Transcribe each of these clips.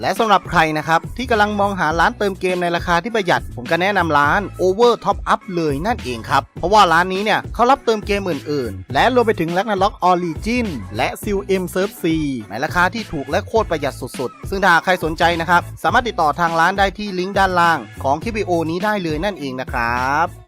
และสำหรับใครนะครับที่กำลังมองหาร้านเติมเกมในราคาที่ประหยัด ผมก็แนะนำร้าน Over Top Up เลยนั่นเองครับ เพราะว่าร้านนี้เนี่ยเขารับเติมเกมอื่นๆ และรวมไปถึง Ragnarok Origin และ Seal M Surf C ในราคาที่ถูกและโคตรประหยัดสุดๆ ซึ่งถ้าใครสนใจนะครับ สามารถติดต่อทางร้านได้ที่ลิงก์ด้านล่างของคลิปวิดีโอนี้ได้เลยนั่นเองนะครับ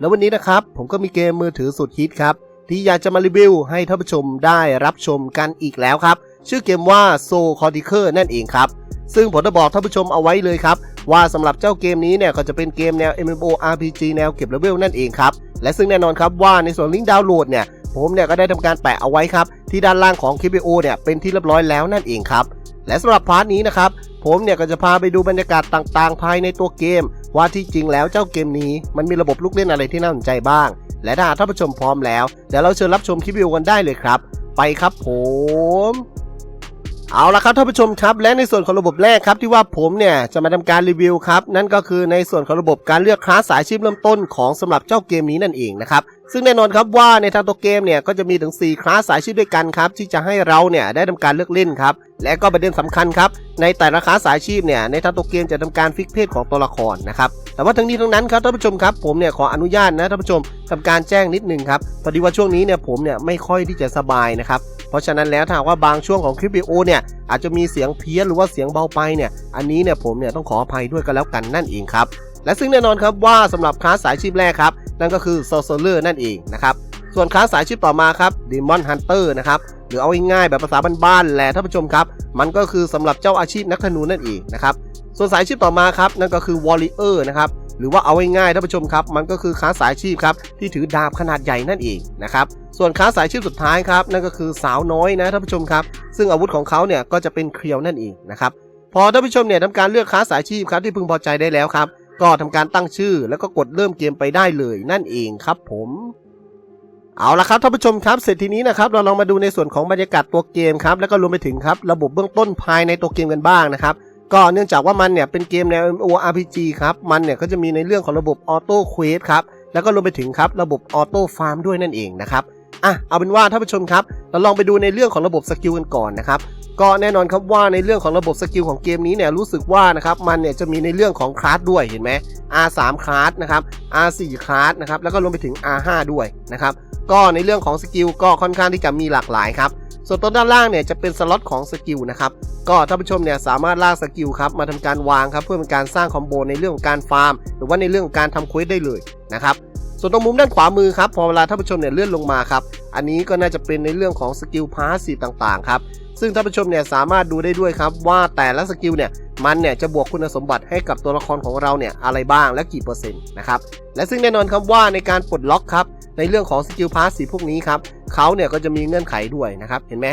แล้ววันนี้นะครับผมก็มีเกมมือถือสุดฮิตครับ ที่อยากจะมารีวิวให้ท่านผู้ชมได้รับชมกันอีกแล้วครับ ชื่อเกมว่า Soul c o r t i c e r นั่นเองครับ ซึ่งผมจะบอกท่านผู้ชมเอาไว้เลยครับ ว่าสำหรับเจ้าเกมนี้เนี่ยก็จะเป็นเกมแนว MMORPG แนวเก็บเลเวลนั่นเองครับและซึ่งแน่นอนครับว่าในส่วนลิงก์ดาวน์โหลดเนี่ยผมเนี่ยก็ได้ทำการแปะเอาไว้ครับ ที่ด้านล่างของคลิปวิดีโอเนี่ยเป็นที่เรียบร้อยแล้วนั่นเองครับและสำหรับพาร์ทนี้นะครับผมเนี่ยก็จะพาไปดูบรรยากาศต่างๆ ภายในตัวเกม ว่าที่จริงแล้วเจ้าเกมนี้มันมีระบบลูกเล่นอะไรที่น่าสนใจบ้าง และถ้าท่านผู้ชมพร้อมแล้วเดี๋ยวเราเชิญรับชมคลิปวิดีโอกันได้เลยครับ ไปครับผม เอาละครับท่านผู้ชมครับ และในส่วนของระบบแรกครับที่ว่าผมเนี่ยจะมาทำการรีวิวครับนั่นก็คือในส่วนของระบบการเลือกคลาสสายชีพเริ่มต้นของสำหรับเจ้าเกมนี้นั่นเองนะครับซึ่งแน่นอนครับว่าในทางตัวเกมเนี่ยก็จะมีถึง 4 คลาสสายชีพด้วยกันครับที่จะให้เราเนี่ยได้ทำการเลือกเล่นครับและก็ประเด็นสำคัญครับในแต่ละคลาสสายชีพเนี่ยในทางตัวเกมจะทำการฟิกเพศของตัวละครนะครับแต่ว่าทั้งนี้ทั้งนั้นครับท่านผู้ชมครับผมเนี่ยขออนุญาตนะท่านผู้ชมทำการแจ้งนิดนึงครับพอดีว่าช่วงนี้เนี่ยผมเนี่ยไม่ค่อยที่จะสบายนะครับ เพราะฉะนั้นแล้วถ้าว่าบางช่วงของคลิปวิดีโอเนี่ยอาจจะมีเสียงเพี้ยนหรือว่าเสียงเบาไปเนี่ยอันนี้เนี่ยผมเนี่ยต้องขออภัยด้วยกันแล้วกันนั่นเองครับและซึ่งแน่นอนครับว่าสำหรับคลาสสายชีพแรกครับนั่นก็คือ Sorcerer นั่นเองนะครับส่วนคลาสสายชีพต่อมาครับ Demon Hunter นะครับหรือเอาง่ายๆแบบภาษาบ้านๆแหละท่านผู้ชมครับ มันก็คือสำหรับเจ้าอาชีพนักธนูนั่นเองนะครับส่วนสายชีพต่อมาครับนั่นก็คือ Warrior นะครับหรือว่าเอาง่ายๆท่านผู้ชมครับ มันก็คือคลาสสายชีพครับที่ถือดาบขนาดใหญ่นั่นเองนะครับ ส่วนคลาสายชีพสุดท้ายครับนั่นก็คือสาวน้อยนะท่านผู้ชมครับ ซึ่งอาวุธของเขาเนี่ยก็จะเป็นเครียวนั่นเองนะครับพอท่านผู้ชมเนี่ยทำการเลือกคลาสายชีพครับที่พึงพอใจได้แล้วครับ ก็ทำการตั้งชื่อแล้วก็กดเริ่มเกมไปได้เลยนั่นเองครับผม เอาละครับท่านผู้ชมครับ เสร็จทีนี้นะครับเราลองมาดูในส่วนของบรรยากาศตัวเกมครับแล้วก็รวมไปถึงครับระบบเบื้องต้นภายในตัวเกมกันบ้างนะครับก็เนื่องจากว่ามันเนี่ยเป็นเกมแนว MMORPG ครับ มันเนี่ยก็จะมีในเรื่องของระบบออโต้เควสครับ แล้วก็รวมไปถึงครับระบบออโต้ฟาร์มด้วยนั่นเองนะครับ อะเอาเป็นว่าท่านผู้ชมครับเราลองไปดูในเรื่องของระบบสกิลกันก่อนนะครับก็แน่นอนครับว่าในเรื่องของระบบสกิลของเกมนี้เนี่ยรู้สึกว่านะครับมันเนี่ยจะมีในเรื่องของคลาสด้วยเห็นไหม R3 คลาสนะครับ R4 คลาสนะครับแล้วก็รวมไปถึง R5 ด้วยนะครับก็ในเรื่องของสกิลก็ค่อนข้างที่จะมีหลากหลายครับส่วนตัวด้านล่างเนี่ยจะเป็นสล็อตของสกิลนะครับก็ท่านผู้ชมเนี่ยสามารถลากสกิลครับมาทำการวางครับเพื่อเป็นการสร้างคอมโบในเรื่องของการฟาร์ม หรือว่าในเรื่องของการทำเควสได้เลยนะครับ ส่วนตรงมุมด้านขวามือครับพอเวลาท่านผู้ชมเนี่ยเลื่อนลงมาครับอันนี้ก็น่าจะเป็นในเรื่องของสกิลพาสซีฟต่างๆครับซึ่งท่านผู้ชมเนี่ยสามารถดูได้ด้วยครับว่าแต่ละสกิลเนี่ยมันเนี่ยจะบวกคุณสมบัติให้กับตัวละครของเราเนี่ยอะไรบ้างและกี่เปอร์เซ็นต์นะครับและซึ่งแน่นอนครับว่าในการปลดล็อกครับในเรื่องของสกิลพาสซีพวกนี้ครับเขาเนี่ยก็จะมีเงื่อนไขด้วยนะครับเห็นไหม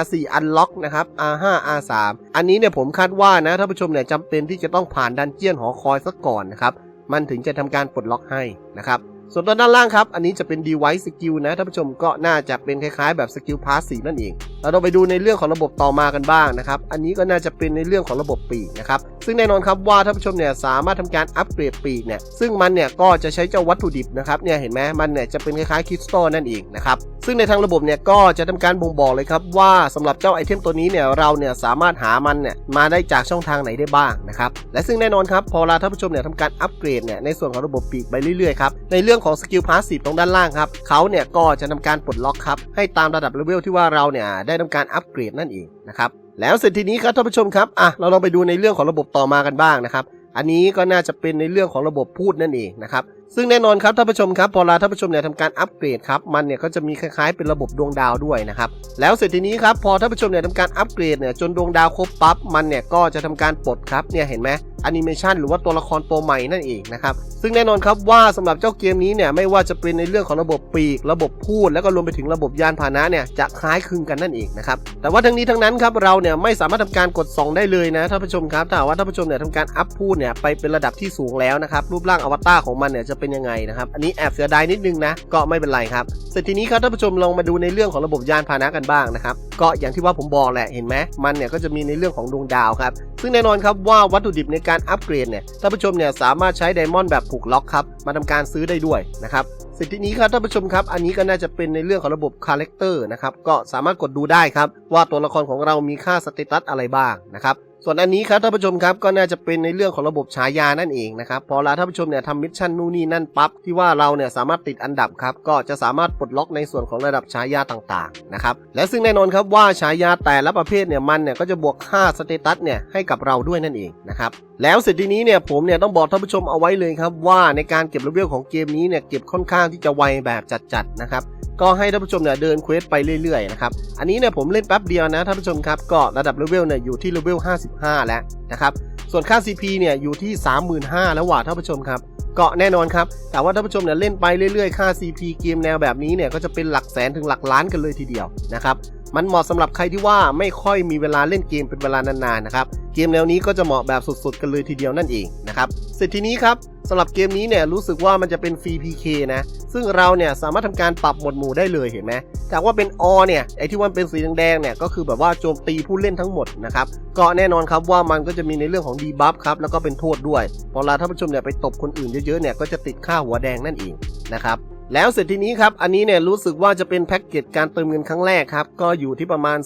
R4 Unlock นะครับ R5 R3 อันนี้เนี่ยผมคาดว่านะท่านผู้ชมเนี่ยจำเป็นที่จะต้องผ่านดันเจียนหอคอยซะก่อนนะครับ มันถึงจะทำการปลดล็อกให้นะครับ ส่วนตัวด้านล่างครับ อันนี้จะเป็น device skill นะท่านผู้ชมก็น่าจะเป็นคล้ายๆ แบบสกิลพาสซีนั่นเอง เราไปดูในเรื่องของระบบต่อมากันบ้างนะครับ อันนี้ก็น่าจะเป็นในเรื่องของระบบปีกนะครับ ซึ่งแน่นอนครับว่าท่านผู้ชมเนี่ยสามารถทำการอัปเกรดปีกเนี่ย ซึ่งมันเนี่ยก็จะใช้เจ้าวัตถุดิบนะครับ เนี่ยเห็นไหมมันเนี่ยจะเป็นคล้ายๆคริสตัลนั่นเองนะครับ ซึ่งในทางระบบเนี่ยก็จะทำการบ่งบอกเลยครับว่าสำหรับเจ้าไอเทมตัวนี้เนี่ยเราเนี่ยสามารถหามันเนี่ยมาได้จากช่องทางไหนได้บ้างนะครับ และซึ่งแน่นอนครับพอเวลาท่านผู้ชมเนี่ยทำการอัปเกรดเนี่ยในส่วนของระบบปีกไปเรื่อยๆครับ ในเรื่องของสกิลพาสซีฟตรงด้านล่างครับเขาเนี่ยก็จะทำการปลดล็อกครับให้ตามระดับเลเวลที่ว่าเราเนี่ยได้ทำการอัปเกรดนั่นเองนะครับแล้วเสร็จทีนี้ครับท่านผู้ชมครับอะเราลองไปดูในเรื่องของระบบต่อมากันบ้างนะครับอันนี้ก็น่าจะเป็นในเรื่องของระบบพูดนั่นเองนะครับซึ่งแน่นอนครับท่านผู้ชมครับพอเราท่านผู้ชมเนี่ยทำการอัปเกรดครับมันเนี่ยก็จะมีคล้ายๆเป็นระบบดวงดาวด้วยนะครับแล้วเสร็จทีนี้ครับพอท่านผู้ชมเนี่ยทำการอัปเกรดเนี่ยจนดวงดาวครบปั๊บมันเนี่ยก็จะทำการปลดครับเนี่ยเห็นไหม แอนิเมชันหรือว่าตัวละครตัวใหม่นั่นเองนะครับ ซึ่งแน่นอนครับว่าสำหรับเจ้าเกมนี้เนี่ยไม่ว่าจะเป็นในเรื่องของระบบปีก ระบบพูด แล้วก็รวมไปถึงระบบยานพาหนะเนี่ยจะคล้ายคลึงกันนั่นเองนะครับ แต่ว่าทั้งนี้ทั้งนั้นครับเราเนี่ยไม่สามารถทำการกดส่องได้เลยนะท่านผู้ชมครับถ้าว่าท่านผู้ชมเนี่ยทำการอัพพูดเนี่ยไปเป็นระดับที่สูงแล้วนะครับรูปร่างอวตารของมันเนี่ยจะเป็นยังไงนะครับอันนี้แอบเสียดายนิดนึงนะก็ไม่เป็นไรครับเสร็จทีนี้ครับท่านผู้ชมลองมาดูในเรื่องของระบบยานพาหนะกันบ้างนะครับก็อย่างที่ว่าผมบอกแหละเห็นไหมมันเนี่ยก็จะมีในเรื่องของดวงดาวครับซึ่งแน่นอนครับว่าวัตถุดิบในการการอัปเกรดเนี่ยท่านผู้ชมเนี่ยสามารถใช้ไดมอนด์แบบผูกล็อกครับมาทำการซื้อได้ด้วยนะครับสิทธินี้ครับท่านผู้ชมครับ อันนี้ก็น่าจะเป็นในเรื่องของระบบคาแรคเตอร์นะครับก็สามารถกดดูได้ครับว่าตัวละครของเรามีค่าสเตตัสอะไรบ้างนะครับ ส่วนอันนี้ครับท่านผู้ชมครับก็น่าจะเป็นในเรื่องของระบบฉายานั่นเองนะครับพอเราท่านผู้ชมเนี่ยทำมิชชั่นนู่นนี่นั่นปั๊บที่ว่าเราเนี่ยสามารถติดอันดับครับก็จะสามารถปลดล็อกในส่วนของระดับฉายาต่างๆนะครับและซึ่งแน่นอนครับว่าฉายาแต่ละประเภทเนี่ยมันเนี่ยก็จะบวกค่าสเตตัสเนี่ยให้กับเราด้วยนั่นเองนะครับแล้วเสร็จทีนี้เนี่ยผมเนี่ยต้องบอกท่านผู้ชมเอาไว้เลยครับว่าในการเก็บระเลเวลของเกมนี้เนี่ยเก็บค่อนข้างที่จะไวแบบจัดๆนะครับก็ให้ท่านผู้ชมเนี่ยเดินเควสไปเรื่อยๆนะครับอันนี้เนี่ยผมเล่นแป๊บเดียวนะท่านผู้ชมครับก็ระดับเลเวลเนี่ยอยู่ที่เลเวล55แล้วนะครับส่วนค่า CP เนี่ยอยู่ที่ 35,000แล้วว่ะท่านผู้ชมครับก็แน่นอนครับแต่ว่าท่านผู้ชมเนี่ยเล่นไปเรื่อยๆ ค่า CP เกมแนวแบบนี้เนี่ยก็จะเป็นหลักแสนถึงหลักล้านกันเลยทีเดียวนะครับ มันเหมาะสำหรับใครที่ว่าไม่ค่อยมีเวลาเล่นเกมเป็นเวลานานๆนะครับ เกมแนวนี้ก็จะเหมาะแบบสุดๆ กันเลยทีเดียวนั่นเองนะครับเสร็จทีนี้ครับสำหรับเกมนี้เนี่ยรู้สึกว่ามันจะเป็นฟรี PK นะ ซึ่งเราเนี่ยสามารถทำการปรับหมวดหมู่ได้เลยเห็นไหมแต่ว่าเป็นอเนี่ยไอที่ว่าเป็นสีแดงๆเนี่ยก็คือแบบว่าโจมตีผู้เล่นทั้งหมดนะครับก็แน่นอนครับว่ามันก็จะมีในเรื่องของดีบัฟครับแล้วก็เป็นโทษด้วยพอเราท่านผู้ชมเนี่ยไปตบคนอื่นเยอะๆเนี่ยก็จะติดค่าหัวแดงนั่นเองนะครับ แล้วเสร็จทีนี้ครับ อันนี้เนี่ยรู้สึกว่าจะเป็นแพ็กเกจการเติมเงินครั้งแรกครับ ก็อยู่ที่ประมาณ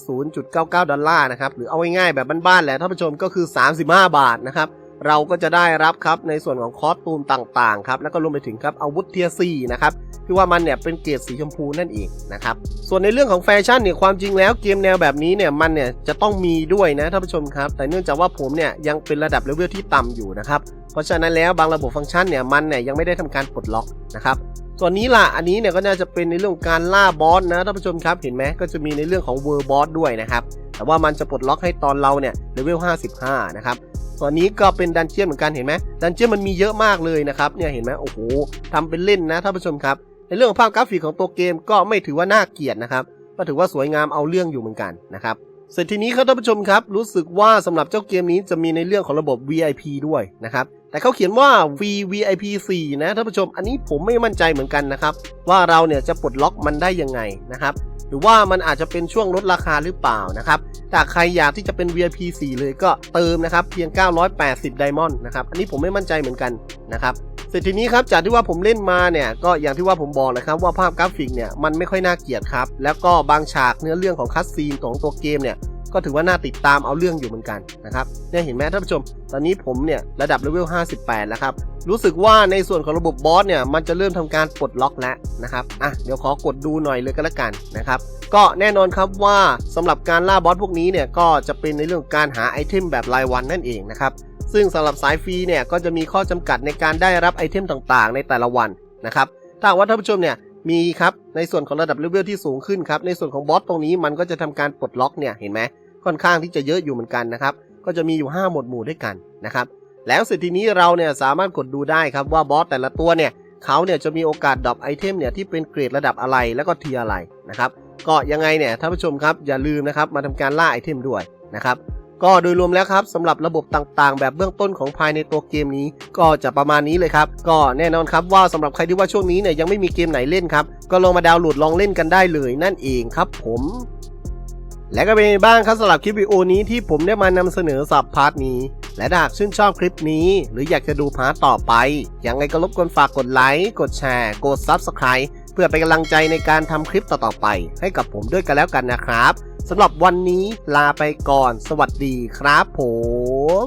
0.99 ดอลลาร์นะครับ หรือเอาง่ายๆแบบบ้านๆแหละท่านผู้ชมก็คือ 35 บาทนะครับ เราก็จะได้รับครับในส่วนของคอสตูมต่างๆครับ แล้วก็รวมไปถึงครับอาวุธเทียซีนะครับที่ว่ามันเนี่ยเป็นเกรดสีชมพูนั่นเองนะครับ ส่วนในเรื่องของแฟชั่นเนี่ยความจริงแล้วเกมแนวแบบนี้เนี่ยมันเนี่ยจะต้องมีด้วยนะท่านผู้ชมครับ แต่เนื่องจากว่าผมเนี่ยยังเป็นระดับเลเวลที่ต่ำอยู่นะครับ เพราะฉะนั้นแล้วบางระบบฟังก์ชันเนี่ยมันเนี่ยยังไม่ได้ทำการปลดล็อกนะครับ ส่วนนี้ล่ะ อันนี้เนี่ยก็น่าจะเป็นในเรื่องของการล่าบอสนะท่านผู้ชมครับเห็นไหมก็จะมีในเรื่องของเวอร์บอสด้วยนะครับ แต่ว่ามันจะปลดล็อกให้ตอนเราเนี่ยเลเวล 55 นะครับส่วนนี้ก็เป็นดันเจียนเหมือนกันเห็นไหมดันเจียนมันมีเยอะมากเลยนะครับเนี่ยเห็นไหมโอ้โหทำเป็นเล่นนะท่านผู้ชมครับในเรื่องของภาพกราฟิกของตัวเกมก็ไม่ถือว่าน่าเกลียดนะครับก็ถือว่าสวยงามเอาเรื่องอยู่เหมือนกันนะครับเสร็จทีนี้ครับท่านผู้ชมครับรู้สึกว่าสำหรับเจ้าเกมนี้จะมีในเรื่องของระบบ VIP ด้วยนะครับแต่เขาเขียนว่า VVIP 4นะท่านผู้ชม อันนี้ผมไม่มั่นใจเหมือนกันนะครับ ว่าเราเนี่ยจะปลดล็อกมันได้ยังไงนะครับ หรือว่ามันอาจจะเป็นช่วงลดราคาหรือเปล่านะครับถ้าใครอยากที่จะเป็น VIP 4 เลยก็เติมนะครับ เพียง 980 ไดมอนด์นะครับ อันนี้ผมไม่มั่นใจเหมือนกันนะครับเสร็จทีนี้ครับจากที่ว่าผมเล่นมาเนี่ยก็อย่างที่ว่าผมบอกเลยครับว่าภาพกราฟิกเนี่ยมันไม่ค่อยน่าเกลียดครับแล้วก็บางฉากเนื้อเรื่องของคัสซีนของตัวเกมเนี่ย ก็ถือว่าน่าติดตามเอาเรื่องอยู่เหมือนกันนะครับเนี่ยเห็นไหมท่านผู้ชม ตอนนี้ผมเนี่ยระดับเลเวล 58 แล้วครับ รู้สึกว่าในส่วนของระบบบอสเนี่ยมันจะเริ่มทำการปลดล็อกแล้วนะครับ อะเดี๋ยวขอกดดูหน่อยเลยก็แล้วกันนะครับ ก็แน่นอนครับว่าสำหรับการล่าบอสพวกนี้เนี่ยก็จะเป็นในเรื่องการหาไอเทมแบบรายวันนั่นเองนะครับ ซึ่งสำหรับสายฟรีเนี่ยก็จะมีข้อจำกัดในการได้รับไอเทมต่างๆ ในแต่ละวันนะครับถ้าว่าท่านผู้ชมเนี่ย มีครับ ในส่วนของระดับเลเวลที่สูงขึ้นครับ ในส่วนของบอสตรงนี้มันก็จะทำการปลดล็อกเนี่ย เห็นไหม ค่อนข้างที่จะเยอะอยู่เหมือนกันนะครับ ก็จะมีอยู่ 5 หมวดหมู่ด้วยกันนะครับ แล้วเสร็จทีนี้เราเนี่ยสามารถกดดูได้ครับว่าบอสแต่ละตัวเนี่ยเขาเนี่ยจะมีโอกาสดรอปไอเทมเนี่ยที่เป็นเกรดระดับอะไรแล้วก็เทียอะไรนะครับ ก็ยังไงเนี่ยท่านผู้ชมครับอย่าลืมนะครับมาทำการล่าไอเทมด้วยนะครับ ก็โดยรวมแล้วครับสำหรับระบบต่างๆ แบบเบื้องต้นของภายในตัวเกมนี้ ก็จะประมาณนี้เลยครับ ก็แน่นอนครับว่าสำหรับใครที่ว่าช่วงนี้เนี่ยยังไม่มีเกมไหนเล่นครับ ก็ลองมาดาวน์โหลดลองเล่นกันได้เลยนั่นเองครับผมและก็เป็นไงบ้างครับสำหรับคลิปวิดีโอนี้ที่ผมได้มานำเสนอสับพาร์ทนี้ และหากชื่นชอบคลิปนี้ หรืออยากจะดูพาร์ทต่อไป ยังไงก็รบกวนฝากกดไลค์กดแชร์ กด Subscribe เพื่อเป็นกำลังใจในการทำคลิปต่อๆไป ให้กับผมด้วยกันแล้วกันนะครับ สำหรับวันนี้ลาไปก่อน สวัสดีครับผม